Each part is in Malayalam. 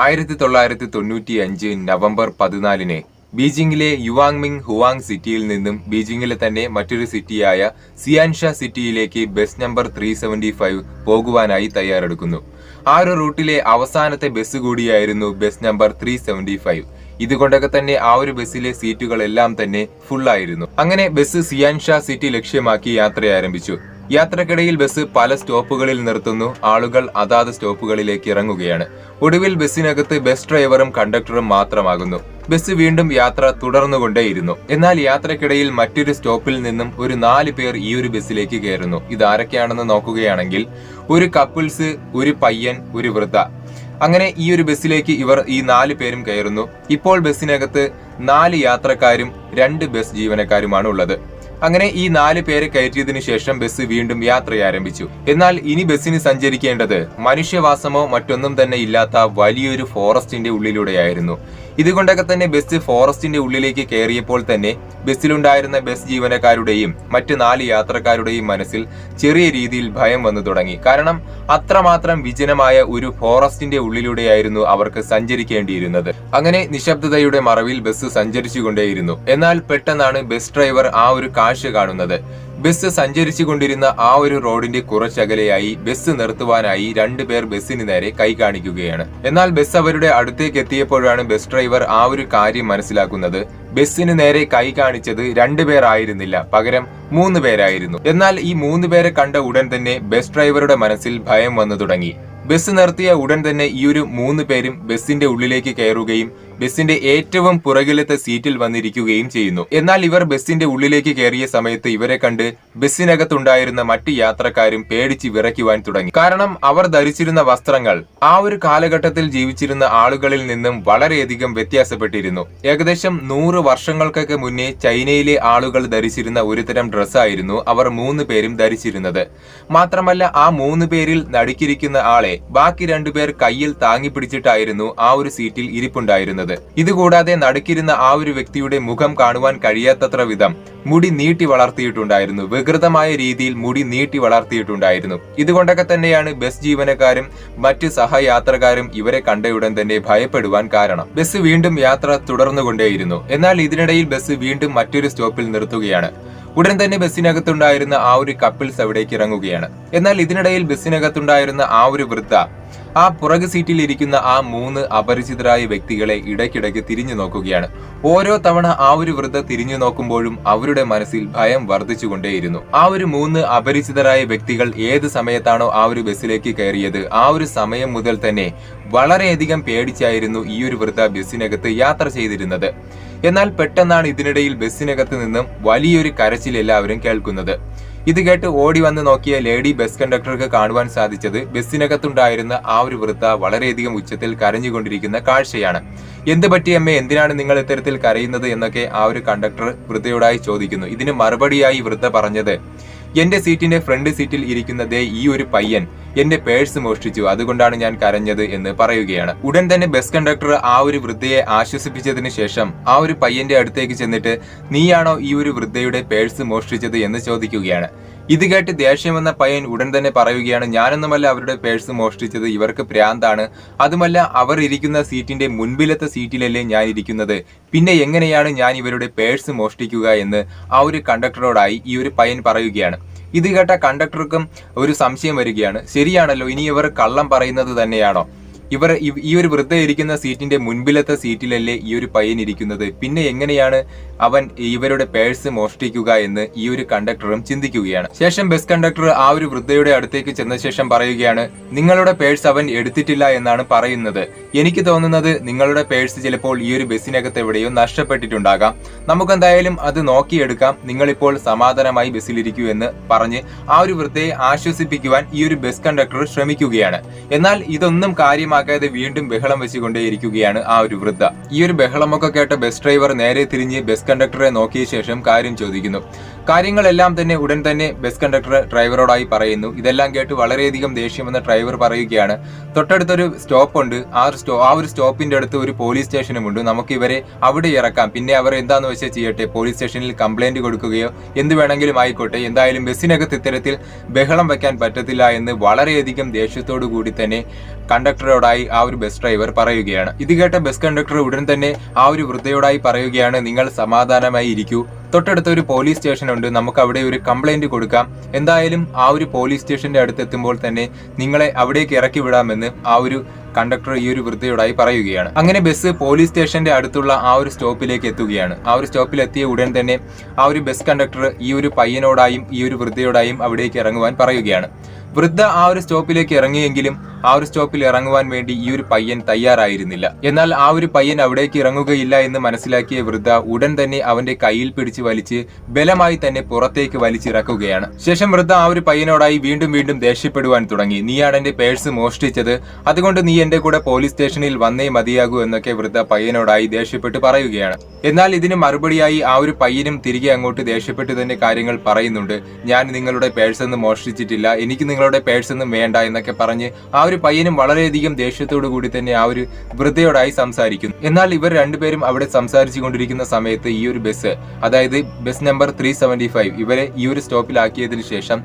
ആയിരത്തി തൊള്ളായിരത്തി തൊണ്ണൂറ്റി അഞ്ച് നവംബർ പതിനാലിന് ബീജിംഗിലെ യുവാങ്മിങ് ഹുവാങ് സിറ്റിയിൽ നിന്നും ബീജിംഗിലെ തന്നെ മറ്റൊരു സിറ്റിയായ സിയാൻഷ സിറ്റിയിലേക്ക് bus number three seventy five പോകുവാനായി തയ്യാറെടുക്കുന്നു. ആ ഒരു റൂട്ടിലെ അവസാനത്തെ ബസ് കൂടിയായിരുന്നു bus number three seventy five. ഇതുകൊണ്ടൊക്കെ തന്നെ ആ ഒരു ബസ്സിലെ സീറ്റുകളെല്ലാം തന്നെ ഫുള്ളായിരുന്നു. അങ്ങനെ ബസ് സിയാൻഷ സിറ്റി ലക്ഷ്യമാക്കി യാത്ര ആരംഭിച്ചു യാത്രക്കിടയിൽ ബസ് പല സ്റ്റോപ്പുകളിൽ നിർത്തുന്നു. ആളുകൾ അതാത് സ്റ്റോപ്പുകളിലേക്ക് ഇറങ്ങുകയാണ്. ഒടുവിൽ ബസ്സിനകത്ത് ബസ് ഡ്രൈവറും കണ്ടക്ടറും മാത്രമാകുന്നു. ബസ് വീണ്ടും യാത്ര തുടർന്നുകൊണ്ടേയിരുന്നു. എന്നാൽ യാത്രക്കിടയിൽ മറ്റൊരു സ്റ്റോപ്പിൽ നിന്നും ഒരു നാല് പേർ ഈ ഒരു ബസ്സിലേക്ക് കയറുന്നു. ഇതാരൊക്കെയാണെന്ന് നോക്കുകയാണെങ്കിൽ ഒരു കപ്പിൾസ് ഒരു പയ്യൻ ഒരു വൃദ്ധ. അങ്ങനെ ഈ ഒരു ബസ്സിലേക്ക് ഇവർ ഈ നാല് പേരും കയറുന്നു. ഇപ്പോൾ ബസ്സിനകത്ത് നാല് യാത്രക്കാരും രണ്ട് ബസ് ജീവനക്കാരുമാണ് ഉള്ളത്. അങ്ങനെ ഈ നാല് പേരെ കയറ്റിയതിനു ശേഷം ബസ് വീണ്ടും യാത്ര ആരംഭിച്ചു. എന്നാൽ ഇനി ബസ്സിന് സഞ്ചരിക്കേണ്ടത് മനുഷ്യവാസമോ മറ്റൊന്നും തന്നെ ഇല്ലാത്ത വലിയൊരു ഫോറസ്റ്റിന്റെ ഉള്ളിലൂടെയായിരുന്നു. ഇതുകൊണ്ടൊക്കെ തന്നെ ബസ് ഫോറസ്റ്റിന്റെ ഉള്ളിലേക്ക് കയറിയപ്പോൾ തന്നെ ബസ്സിലുണ്ടായിരുന്ന ബസ് ജീവനക്കാരുടെയും മറ്റ് നാല് യാത്രക്കാരുടെയും മനസ്സിൽ ചെറിയ രീതിയിൽ ഭയം വന്നു തുടങ്ങി. കാരണം അത്രമാത്രം വിജനമായ ഒരു ഫോറസ്റ്റിന്റെ ഉള്ളിലൂടെയായിരുന്നു അവർക്ക് സഞ്ചരിക്കേണ്ടിയിരുന്നത്. അങ്ങനെ നിശബ്ദതയുടെ മറവിൽ ബസ് സഞ്ചരിച്ചുകൊണ്ടേയിരുന്നു. എന്നാൽ പെട്ടെന്നാണ് ബസ് ഡ്രൈവർ ആ ഒരു കാഴ്ച കാണുന്നത്. ബസ് സഞ്ചരിച്ചു കൊണ്ടിരുന്ന ആ ഒരു റോഡിന്റെ കുറച്ചകലെയായി ബസ് നിർത്തുവാനായി രണ്ടുപേർ ബസ്സിന് നേരെ കൈ കാണിക്കുകയാണ്. എന്നാൽ ബസ് അവരുടെ അടുത്തേക്ക് എത്തിയപ്പോഴാണ് ബസ് ഡ്രൈവർ ആ ഒരു കാര്യം മനസ്സിലാക്കുന്നത്. ബസ്സിന് നേരെ കൈ കാണിച്ചത് രണ്ടുപേരായിരുന്നില്ല പകരം മൂന്ന് പേരായിരുന്നു. എന്നാൽ ഈ മൂന്ന് പേരെ കണ്ട ഉടൻ തന്നെ ബസ് ഡ്രൈവറുടെ മനസ്സിൽ ഭയം വന്നു തുടങ്ങി. ബസ് നിർത്തിയ ഉടൻ തന്നെ ഈ ഒരു മൂന്ന് പേരും ബസ്സിന്റെ ഉള്ളിലേക്ക് കയറുകയും ബസ്സിന്റെ ഏറ്റവും പുറകിലത്തെ സീറ്റിൽ വന്നിരിക്കുകയും ചെയ്യുന്നു. എന്നാൽ ഇവർ ബസ്സിന്റെ ഉള്ളിലേക്ക് കയറിയ സമയത്ത് ഇവരെ കണ്ട് ബസ്സിനകത്തുണ്ടായിരുന്ന മറ്റ് യാത്രക്കാരും പേടിച്ച് വിറയ്ക്കുവാൻ തുടങ്ങി. കാരണം അവർ ധരിച്ചിരുന്ന വസ്ത്രങ്ങൾ ആ ഒരു കാലഘട്ടത്തിൽ ജീവിച്ചിരുന്ന ആളുകളിൽ നിന്നും വളരെയധികം വ്യത്യാസപ്പെട്ടിരുന്നു. ഏകദേശം നൂറ് വർഷങ്ങൾക്കൊക്കെ മുന്നേ ചൈനയിലെ ആളുകൾ ധരിച്ചിരുന്ന ഒരുതരം ഡ്രസ്സായിരുന്നു അവർ മൂന്ന് പേരും ധരിച്ചിരുന്നത്. മാത്രമല്ല ആ മൂന്ന് പേരിൽ നടുക്കിരിക്കുന്ന ആളെ ബാക്കി രണ്ടുപേർ കയ്യിൽ താങ്ങി പിടിച്ചിട്ടായിരുന്നു ആ ഒരു സീറ്റിൽ ഇരിപ്പുണ്ടായിരുന്നത്. ഇതുകൂടാതെ നടുക്കിരുന്ന ആ ഒരു വ്യക്തിയുടെ മുഖം കാണുവാൻ കഴിയാത്തത്ര വിധം മുടി നീട്ടി വളർത്തിയിട്ടുണ്ടായിരുന്നു. വികൃതമായ രീതിയിൽ മുടി നീട്ടി വളർത്തിയിട്ടുണ്ടായിരുന്നു. ഇതുകൊണ്ടൊക്കെ തന്നെയാണ് ബസ് ജീവനക്കാരും മറ്റ് സഹയാത്രക്കാരും ഇവരെ കണ്ടയുടൻ തന്നെ ഭയപ്പെടുവാൻ കാരണം. ബസ് വീണ്ടും യാത്ര തുടർന്നുകൊണ്ടേയിരുന്നു. എന്നാൽ ഇതിനിടയിൽ ബസ് വീണ്ടും മറ്റൊരു സ്റ്റോപ്പിൽ നിർത്തുകയാണ്. ഉടൻ തന്നെ ബസ്സിനകത്തുണ്ടായിരുന്ന ആ ഒരു കപ്പിൾസ് അവിടേക്ക് ഇറങ്ങുകയാണ്. എന്നാൽ ഇതിനിടയിൽ ബസ്സിനകത്തുണ്ടായിരുന്ന ആ ഒരു വൃദ്ധ ആ പുറകു സീറ്റിൽ ഇരിക്കുന്ന ആ മൂന്ന് അപരിചിതരായ വ്യക്തികളെ ഇടയ്ക്കിടയ്ക്ക് തിരിഞ്ഞു നോക്കുകയാണ്. ഓരോ തവണ ആ ഒരു വൃദ്ധ തിരിഞ്ഞു നോക്കുമ്പോഴും അവരുടെ മനസ്സിൽ ഭയം വർദ്ധിച്ചുകൊണ്ടേയിരുന്നു. ആ ഒരു മൂന്ന് അപരിചിതരായ വ്യക്തികൾ ഏത് സമയത്താണോ ആ ഒരു ബസ്സിലേക്ക് കയറിയത് ആ ഒരു സമയം മുതൽ തന്നെ വളരെയധികം പേടിച്ചായിരുന്നു ഈ ഒരു വൃദ്ധ ബസ്സിനകത്ത് യാത്ര ചെയ്തിരുന്നത്. എന്നാൽ പെട്ടെന്നാണ് ഇതിനിടയിൽ ബസ്സിനകത്ത് നിന്നും വലിയൊരു കരച്ചിൽ എല്ലാവരും കേൾക്കുന്നത്. ഇത് കേട്ട് ഓടി വന്ന് നോക്കിയ ലേഡി ബസ് കണ്ടക്ടർക്ക് കാണുവാൻ സാധിച്ചത് ബസ്സിനകത്തുണ്ടായിരുന്ന ആ ഒരു വൃത്ത വളരെയധികം ഉച്ചത്തിൽ കരഞ്ഞുകൊണ്ടിരിക്കുന്ന കാഴ്ചയാണ്. എന്ത് പറ്റിയമ്മേ എന്തിനാണ് നിങ്ങൾ ഇത്തരത്തിൽ കരയുന്നത്? എന്നൊക്കെ ആ ഒരു കണ്ടക്ടർ വൃദ്ധയോടായി ചോദിക്കുന്നു. ഇതിന് മറുപടിയായി വൃദ്ധ പറഞ്ഞത് എന്റെ സീറ്റിന്റെ ഫ്രണ്ട് സീറ്റിൽ ഇരിക്കുന്ന ദേ ഈ ഒരു പയ്യൻ. എന്റെ പേഴ്സ് മോഷ്ടിച്ചു അതുകൊണ്ടാണ് ഞാൻ കരഞ്ഞത് എന്ന് പറയുകയാണ്. ഉടൻ തന്നെ ബസ് കണ്ടക്ടർ ആ ഒരു വൃദ്ധയെ ആശ്വസിപ്പിച്ചതിന് ശേഷം ആ ഒരു പയ്യന്റെ അടുത്തേക്ക് ചെന്നിട്ട് നീയാണോ ഈ ഒരു വൃദ്ധയുടെ പേഴ്സ് മോഷ്ടിച്ചത്? എന്ന് ചോദിക്കുകയാണ്. ഇത് കേട്ട് ദേഷ്യം വന്ന പയ്യൻ ഉടൻ തന്നെ പറയുകയാണ് ഞാനൊന്നുമല്ല അവരുടെ പേഴ്സ് മോഷ്ടിച്ചത് ഇവർക്ക് പ്രാന്താണ്. അതുമല്ല അവർ ഇരിക്കുന്ന സീറ്റിന്റെ മുൻപിലത്തെ സീറ്റിലല്ലേ ഞാൻ ഇരിക്കുന്നത്. പിന്നെ എങ്ങനെയാണ് ഞാൻ ഇവരുടെ പേഴ്സ് മോഷ്ടിക്കുക? എന്ന് ആ ഒരു കണ്ടക്ടറോടായി ഈ ഒരു പയ്യൻ പറയുകയാണ്. ഇത് കേട്ട കണ്ടക്ടർക്കും ഒരു സംശയം വരികയാണ്. ശരിയാണല്ലോ ഇനി ഇവർ കള്ളം പറയുന്നത് തന്നെയാണോ? ഇവർ ഈ ഒരു വൃദ്ധ ഇരിക്കുന്ന സീറ്റിന്റെ മുൻപിലത്തെ സീറ്റിലല്ലേ ഈ ഒരു പയ്യൻ ഇരിക്കുന്നത്? പിന്നെ എങ്ങനെയാണ് അവൻ ഇവരുടെ പേഴ്സ് മോഷ്ടിക്കുക എന്ന് ഈ ഒരു കണ്ടക്ടറും ചിന്തിക്കുകയാണ്. ശേഷം ബസ് കണ്ടക്ടർ ആ ഒരു വൃദ്ധയുടെ അടുത്തേക്ക് ചെന്ന ശേഷം പറയുകയാണ് നിങ്ങളുടെ പേഴ്സ് അവൻ എടുത്തിട്ടില്ല എന്നാണ് പറയുന്നത്. എനിക്ക് തോന്നുന്നത് നിങ്ങളുടെ പേഴ്സ് ചിലപ്പോൾ ഈ ഒരു ബസ്സിനകത്ത് എവിടെയോ നഷ്ടപ്പെട്ടിട്ടുണ്ടാകാം. നമുക്കെന്തായാലും അത് നോക്കിയെടുക്കാം. നിങ്ങളിപ്പോൾ സമാധാനമായി ബസ്സിലിരിക്കൂ എന്ന് പറഞ്ഞ് ആ ഒരു വൃദ്ധയെ ആശ്വസിപ്പിക്കുവാൻ ഈ ഒരു ബസ് കണ്ടക്ടർ ശ്രമിക്കുകയാണ്. എന്നാൽ ഇതൊന്നും കാര്യമാക്കാതെ വീണ്ടും ബഹളം വെച്ചുകൊണ്ടേയിരിക്കുകയാണ് ആ ഒരു വൃദ്ധ. ഈ ഒരു ബഹളമൊക്കെ കേട്ട ബസ് ഡ്രൈവർ നേരെ തിരിഞ്ഞ് ബസ് കണ്ടക്ടറെ നോക്കിയ ശേഷം കാര്യം ചോദിക്കുന്നു. കാര്യങ്ങളെല്ലാം തന്നെ ഉടൻ തന്നെ ബസ് കണ്ടക്ടർ ഡ്രൈവറോടായി പറയുന്നു. ഇതെല്ലാം കേട്ട് വളരെയധികം ദേഷ്യമെന്ന ഡ്രൈവർ പറയുകയാണ്. തൊട്ടടുത്തൊരു സ്റ്റോപ്പ് ഉണ്ട്. ആ സ്റ്റോ ആ ഒരു സ്റ്റോപ്പിന്റെ അടുത്ത് ഒരു പോലീസ് സ്റ്റേഷനും ഉണ്ട്. നമുക്ക് ഇവരെ അവിടെ ഇറക്കാം. പിന്നെ അവർ എന്താന്ന് വെച്ചാൽ ചെയ്യട്ടെ? പോലീസ് സ്റ്റേഷനിൽ കംപ്ലൈന്റ് കൊടുക്കുകയോ എന്ത് വേണമെങ്കിലും ആയിക്കോട്ടെ. എന്തായാലും ബസ്സിനകത്ത് ഇത്തരത്തിൽ ബഹളം വെക്കാൻ പറ്റത്തില്ല എന്ന് വളരെയധികം ദേഷ്യത്തോടു കൂടി തന്നെ കണ്ടക്ടറോടായി ആ ഒരു ബസ് ഡ്രൈവർ പറയുകയാണ്. ഇത് കേട്ട ബസ് കണ്ടക്ടർ ഉടൻ തന്നെ ആ ഒരു വൃദ്ധയോടായി പറയുകയാണ്. നിങ്ങൾ സമാധാനമായി ഇരിക്കൂ. തൊട്ടടുത്ത ഒരു പോലീസ് സ്റ്റേഷൻ ഉണ്ട്. നമുക്ക് അവിടെ ഒരു കംപ്ലൈന്റ് കൊടുക്കാം. എന്തായാലും ആ ഒരു പോലീസ് സ്റ്റേഷന്റെ അടുത്ത് എത്തുമ്പോൾ തന്നെ നിങ്ങളെ അവിടേക്ക് ഇറക്കി വിടാമെന്ന് ആ ഒരു കണ്ടക്ടർ ഈ ഒരു വൃദ്ധയോടായി പറയുകയാണ്. അങ്ങനെ ബസ് പോലീസ് സ്റ്റേഷന്റെ അടുത്തുള്ള ആ ഒരു സ്റ്റോപ്പിലേക്ക് എത്തുകയാണ്. ആ ഒരു സ്റ്റോപ്പിൽ എത്തിയ ഉടൻ തന്നെ ആ ഒരു ബസ് കണ്ടക്ടർ ഈ ഒരു പയ്യനോടായും ഈ ഒരു വൃദ്ധയോടായും അവിടേക്ക് ഇറങ്ങുവാൻ പറയുകയാണ്. വൃദ്ധ ആ ഒരു സ്റ്റോപ്പിലേക്ക് ഇറങ്ങിയെങ്കിലും ആ ഒരു സ്റ്റോപ്പിൽ ഇറങ്ങുവാൻ വേണ്ടി ഈ ഒരു പയ്യൻ തയ്യാറായിരുന്നില്ല. എന്നാൽ ആ ഒരു പയ്യൻ അവിടേക്ക് ഇറങ്ങുകയില്ല എന്ന് മനസ്സിലാക്കിയ വൃദ്ധ ഉടൻ തന്നെ അവന്റെ കയ്യിൽ പിടിച്ച് വലിച്ച് ബലമായി തന്നെ പുറത്തേക്ക് വലിച്ചിറക്കുകയാണ്. ശേഷം വൃദ്ധ ആ ഒരു പയ്യനോടായി വീണ്ടും വീണ്ടും ദേഷ്യപ്പെടുവാൻ തുടങ്ങി. നീയാണ് എന്റെ പേഴ്സ് മോഷ്ടിച്ചത്. അതുകൊണ്ട് നീ എന്റെ കൂടെ പോലീസ് സ്റ്റേഷനിൽ വന്നേ മതിയാകൂ എന്നൊക്കെ വൃദ്ധ പയ്യനോടായി ദേഷ്യപ്പെട്ട് പറയുകയാണ്. എന്നാൽ ഇതിന് മറുപടിയായി ആ ഒരു പയ്യനും തിരികെ അങ്ങോട്ട് ദേഷ്യപ്പെട്ട് തന്നെ കാര്യങ്ങൾ പറയുന്നുണ്ട്. ഞാൻ നിങ്ങളുടെ പേഴ്സ് ഒന്നും മോഷ്ടിച്ചിട്ടില്ല. എനിക്ക് നിങ്ങളുടെ പേഴ്സ് ഒന്നും വേണ്ട എന്നൊക്കെ പറഞ്ഞ് ആ ഒരു പയ്യനും വളരെയധികം ദേഷ്യത്തോടു കൂടി തന്നെ ആ ഒരു വൃദ്ധയോടായി സംസാരിക്കുന്നു. എന്നാൽ ഇവർ രണ്ടുപേരും അവിടെ സംസാരിച്ചു കൊണ്ടിരിക്കുന്ന സമയത്ത് ഈ ഒരു ബസ് അതായത് bus number three seventy five ഇവരെ ഈ ഒരു സ്റ്റോപ്പിലാക്കിയതിനു ശേഷം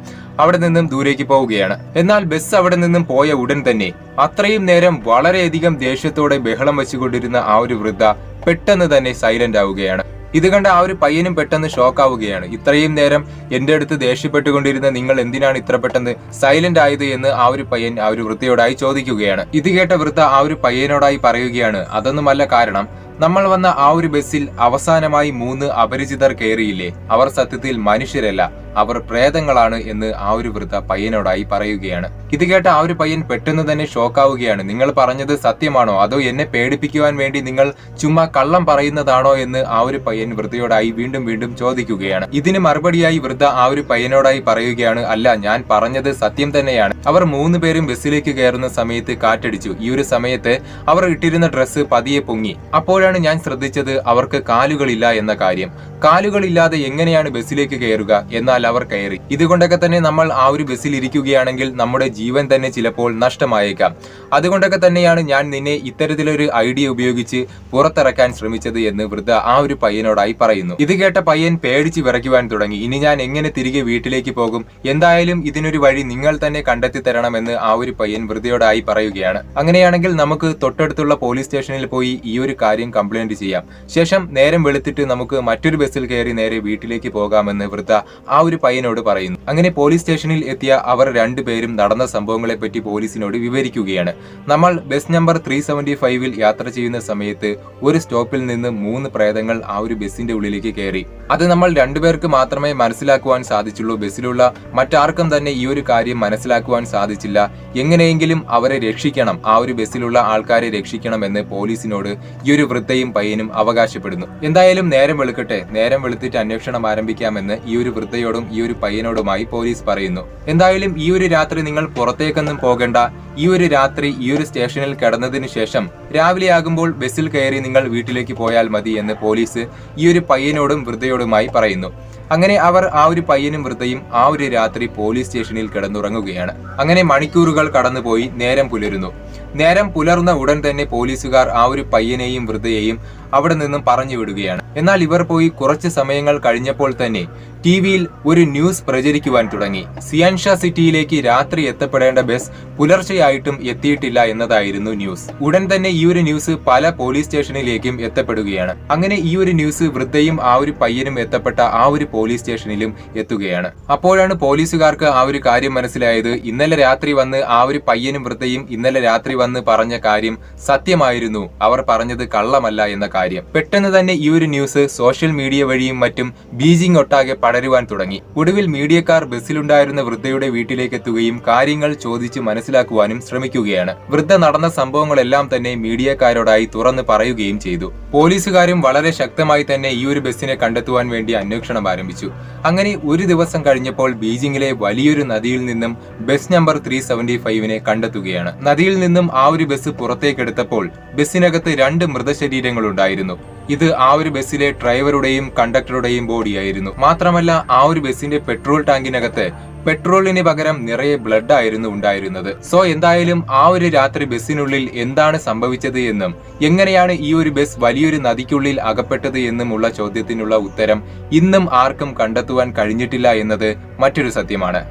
അവിടെ നിന്നും ദൂരേക്ക് പോവുകയാണ്. എന്നാൽ ബസ് അവിടെ നിന്നും പോയ ഉടൻ തന്നെ അത്രയും നേരം വളരെയധികം ദേഷ്യത്തോടെ ബഹളം വെച്ചുകൊണ്ടിരുന്ന ആ ഒരു വൃദ്ധ പെട്ടെന്ന് തന്നെ സൈലന്റ് ആവുകയാണ്. ഇത് കണ്ട ആ ഒരു പയ്യനും പെട്ടെന്ന് ഷോക്ക് ആവുകയാണ് ഇത്രയും നേരം എന്റെ അടുത്ത് ദേഷ്യപ്പെട്ടുകൊണ്ടിരുന്ന നിങ്ങൾ എന്തിനാണ് ഇത്ര പെട്ടെന്ന് സൈലന്റ് ആയത് എന്ന് ആ ഒരു പയ്യൻ ആ ഒരു വൃത്തിയോടായി ചോദിക്കുകയാണ്. ഇത് കേട്ട വൃത്ത ആ ഒരു പയ്യനോടായി പറയുകയാണ്. അതൊന്നുമല്ല കാരണം നമ്മൾ വന്ന ആ ഒരു ബസ്സിൽ അവസാനമായി മൂന്ന് അപരിചിതർ കയറിയില്ലേ അവർ സത്യത്തിൽ മനുഷ്യരല്ല. അവർ പ്രേതങ്ങളാണ് എന്ന് ആ ഒരു വൃദ്ധ പയ്യനോടായി പറയുകയാണ്. ഇത് കേട്ട ആ ഒരു പയ്യൻ പെട്ടെന്ന് തന്നെ ഷോക്കാവുകയാണ്. നിങ്ങൾ പറഞ്ഞത് സത്യമാണോ? അതോ എന്നെ പേടിപ്പിക്കുവാൻ വേണ്ടി നിങ്ങൾ ചുമ്മാ കള്ളം പറയുന്നതാണോ എന്ന് ആ ഒരു പയ്യൻ വൃദ്ധയോടായി വീണ്ടും വീണ്ടും ചോദിക്കുകയാണ്. ഇതിന് മറുപടിയായി വൃദ്ധ ആ ഒരു പയ്യനോടായി പറയുകയാണ് അല്ല ഞാൻ പറഞ്ഞത് സത്യം തന്നെയാണ്. അവർ മൂന്ന് പേരും ബസ്സിലേക്ക് കയറുന്ന സമയത്ത് കാറ്റടിച്ചു. ഈ ഒരു സമയത്ത് അവർ ഇട്ടിരുന്ന ഡ്രസ്സ് പതിയെ പൊങ്ങി. അപ്പോഴാണ് ഞാൻ ശ്രദ്ധിച്ചത് അവർക്ക് കാലുകളില്ല എന്ന കാര്യം. കാലുകളില്ലാതെ എങ്ങനെയാണ് ബസ്സിലേക്ക് കയറുക? എന്നാൽ അവർ കയറി. ഇതുകൊണ്ടൊക്കെ തന്നെ നമ്മൾ ആ ഒരു ബസ്സിൽ ഇരിക്കുകയാണെങ്കിൽ നമ്മുടെ ജീവൻ തന്നെ ചിലപ്പോൾ നഷ്ടമായേക്കാം. അതുകൊണ്ടൊക്കെ തന്നെയാണ് ഞാൻ നിന്നെ ഇത്തരത്തിലൊരു ഐഡിയ ഉപയോഗിച്ച് പുറത്തിറക്കാൻ ശ്രമിച്ചത് എന്ന് വൃദ്ധ ആ ഒരു പയ്യനോടായി പറയുന്നു. ഇത് കേട്ട പയ്യൻ പേടിച്ച് വിറയ്ക്കുവാൻ തുടങ്ങി. ഇനി ഞാൻ എങ്ങനെ തിരികെ വീട്ടിലേക്ക് പോകും? എന്തായാലും ഇതിനൊരു വഴി നിങ്ങൾ തന്നെ കണ്ടെത്തി തരണമെന്ന് ആ ഒരു പയ്യൻ വൃദ്ധയോടായി പറയുകയാണ്. അങ്ങനെയാണെങ്കിൽ നമുക്ക് തൊട്ടടുത്തുള്ള പോലീസ് സ്റ്റേഷനിൽ പോയി ഈ ഒരു കാര്യം കംപ്ലൈന്റ് ചെയ്യാം. ശേഷം നേരം വെളുത്തിട്ട് നമുക്ക് മറ്റൊരു ബസ്സിൽ കയറി നേരെ വീട്ടിലേക്ക് പോകാമെന്ന് വൃദ്ധ ആ ഒരു പയ്യനോട് പറയുന്നു. അങ്ങനെ പോലീസ് സ്റ്റേഷനിൽ എത്തിയ അവർ രണ്ടുപേരും നടന്ന സംഭവങ്ങളെപ്പറ്റി പോലീസിനോട് വിവരിക്കുകയാണ്. നമ്മൾ ബസ് നമ്പർ ത്രീ സെവന്റി ഫൈവിൽ യാത്ര ചെയ്യുന്ന സമയത്ത് ഒരു സ്റ്റോപ്പിൽ നിന്ന് മൂന്ന് പ്രേതങ്ങൾ ആ ഒരു ബസ്സിന്റെ ഉള്ളിലേക്ക് കയറി. അത് നമ്മൾ രണ്ടുപേർക്ക് മാത്രമേ മനസ്സിലാക്കുവാൻ സാധിച്ചുള്ളൂ. ബസ്സിലുള്ള മറ്റാർക്കും തന്നെ ഈ ഒരു കാര്യം മനസ്സിലാക്കുവാൻ സാധിച്ചില്ല. എങ്ങനെയെങ്കിലും അവരെ രക്ഷിക്കണം. ആ ഒരു ബസ്സിലുള്ള ആൾക്കാരെ രക്ഷിക്കണം എന്ന് പോലീസിനോട് ഈ ഒരു വൃദ്ധയും പയ്യനും അവകാശപ്പെടുന്നു. എന്തായാലും നേരം വെളുക്കട്ടെ. നേരം വെളുത്തിട്ട് അന്വേഷണം ആരംഭിക്കാമെന്ന് ഈ ഒരു വൃദ്ധയോടും ഈ ഒരു പയ്യനോടുമായി പോലീസ് പറയുന്നു. എന്തായാലും ഈ ഒരു രാത്രി നിങ്ങൾ പുറത്തേക്കൊന്നും പോകേണ്ട. ഈ ഒരു രാത്രി ഈ ഒരു സ്റ്റേഷനിൽ കിടന്നതിന് ശേഷം രാവിലെ ആകുമ്പോൾ ബസ്സിൽ കയറി നിങ്ങൾ വീട്ടിലേക്ക് പോയാൽ മതി എന്ന് പോലീസ് ഈ ഒരു പയ്യനോടും വൃദ്ധയോടുമായി പറയുന്നു. അങ്ങനെ അവർ ആ ഒരു പയ്യനും വൃദ്ധയും ആ ഒരു രാത്രി പോലീസ് സ്റ്റേഷനിൽ കിടന്നുറങ്ങുകയാണ്. അങ്ങനെ മണിക്കൂറുകൾ കടന്നുപോയി നേരം പുലരുന്നു. നേരം പുലർന്ന ഉടൻ തന്നെ പോലീസുകാർ ആ ഒരു പയ്യനെയും വൃദ്ധയെയും അവിടെ നിന്നും പറഞ്ഞു വിടുകയാണ്. എന്നാൽ ഇവർ പോയി കുറച്ച് സമയങ്ങൾ കഴിഞ്ഞപ്പോൾ തന്നെ ടി വിയിൽ ഒരു ന്യൂസ് പ്രചരിക്കുവാൻ തുടങ്ങി. സിയാൻഷ സിറ്റിയിലേക്ക് രാത്രി എത്തപ്പെടേണ്ട ബസ് പുലർച്ചെയായിട്ടും എത്തിയിട്ടില്ല എന്നതായിരുന്നു ന്യൂസ്. ഉടൻ തന്നെ ഈ ഒരു ന്യൂസ് പല പോലീസ് സ്റ്റേഷനിലേക്കും എത്തപ്പെടുകയാണ്. അങ്ങനെ ഈ ഒരു ന്യൂസ് വൃദ്ധയും ആ ഒരു പയ്യനും എത്തപ്പെട്ട ആ ഒരു പോലീസ് സ്റ്റേഷനിലും എത്തുകയാണ്. അപ്പോഴാണ് പോലീസുകാർക്ക് ആ ഒരു കാര്യം മനസ്സിലായത്. ഇന്നലെ രാത്രി വന്ന് ആ ഒരു പയ്യനും വൃദ്ധയും ഇന്നലെ രാത്രി വന്ന് പറഞ്ഞ കാര്യം സത്യമായിരുന്നു. അവർ പറഞ്ഞത് കള്ളമല്ല എന്ന കാര്യം. പെട്ടെന്ന് തന്നെ ഈ ഒരു ന്യൂസ് സോഷ്യൽ മീഡിയ വഴിയും മറ്റും ബീജിംഗ് ഒട്ടാകെ പടരുവാൻ തുടങ്ങി. ഒടുവിൽ മീഡിയക്കാർ ബസ്സിലുണ്ടായിരുന്ന വൃദ്ധയുടെ വീട്ടിലേക്ക് എത്തുകയും കാര്യങ്ങൾ ചോദിച്ച് മനസ്സിലാക്കുവാനും ശ്രമിക്കുകയാണ്. വൃദ്ധ നടന്ന സംഭവങ്ങളെല്ലാം തന്നെ മീഡിയക്കാരോടായി തുറന്നു പറയുകയും ചെയ്തു. പോലീസുകാരും വളരെ ശക്തമായി തന്നെ ഈ ഒരു ബസ്സിനെ കണ്ടെത്തുവാൻ വേണ്ടി അന്വേഷണം ആരംഭിച്ചു. അങ്ങനെ ഒരു ദിവസം കഴിഞ്ഞപ്പോൾ ബീജിംഗിലെ വലിയൊരു നദിയിൽ നിന്നും ബസ് നമ്പർ ത്രീ സെവന്റി ഫൈവിനെ കണ്ടെത്തുകയാണ്. നദിയിൽ നിന്നും ആ ഒരു ബസ് പുറത്തേക്കെടുത്തപ്പോൾ ബസ്സിനകത്ത് രണ്ട് മൃതശരീരങ്ങളുണ്ടായിരുന്നു. ഇത് ആ ഒരു ബസ്സിലെ ഡ്രൈവറുടെയും കണ്ടക്ടറുടെയും ബോഡിയായിരുന്നു. മാത്രമല്ല മാത്രമല്ല ആ ഒരു ബസ്സിന്റെ പെട്രോൾ ടാങ്കിനകത്ത് പെട്രോളിന് പകരം നിറയെ ബ്ലഡ് ആയിരുന്നു ഉണ്ടായിരുന്നത്. സോ എന്തായാലും ആ ഒരു രാത്രി ബസ്സിനുള്ളിൽ എന്താണ് സംഭവിച്ചത് എന്നും എങ്ങനെയാണ് ഈ ഒരു ബസ് വലിയൊരു നദിക്കുള്ളിൽ അകപ്പെട്ടത് എന്നുമുള്ള ചോദ്യത്തിനുള്ള ഉത്തരം ഇന്നും ആർക്കും കണ്ടെത്തുവാൻ കഴിഞ്ഞിട്ടില്ല എന്നത് മറ്റൊരു സത്യമാണ്.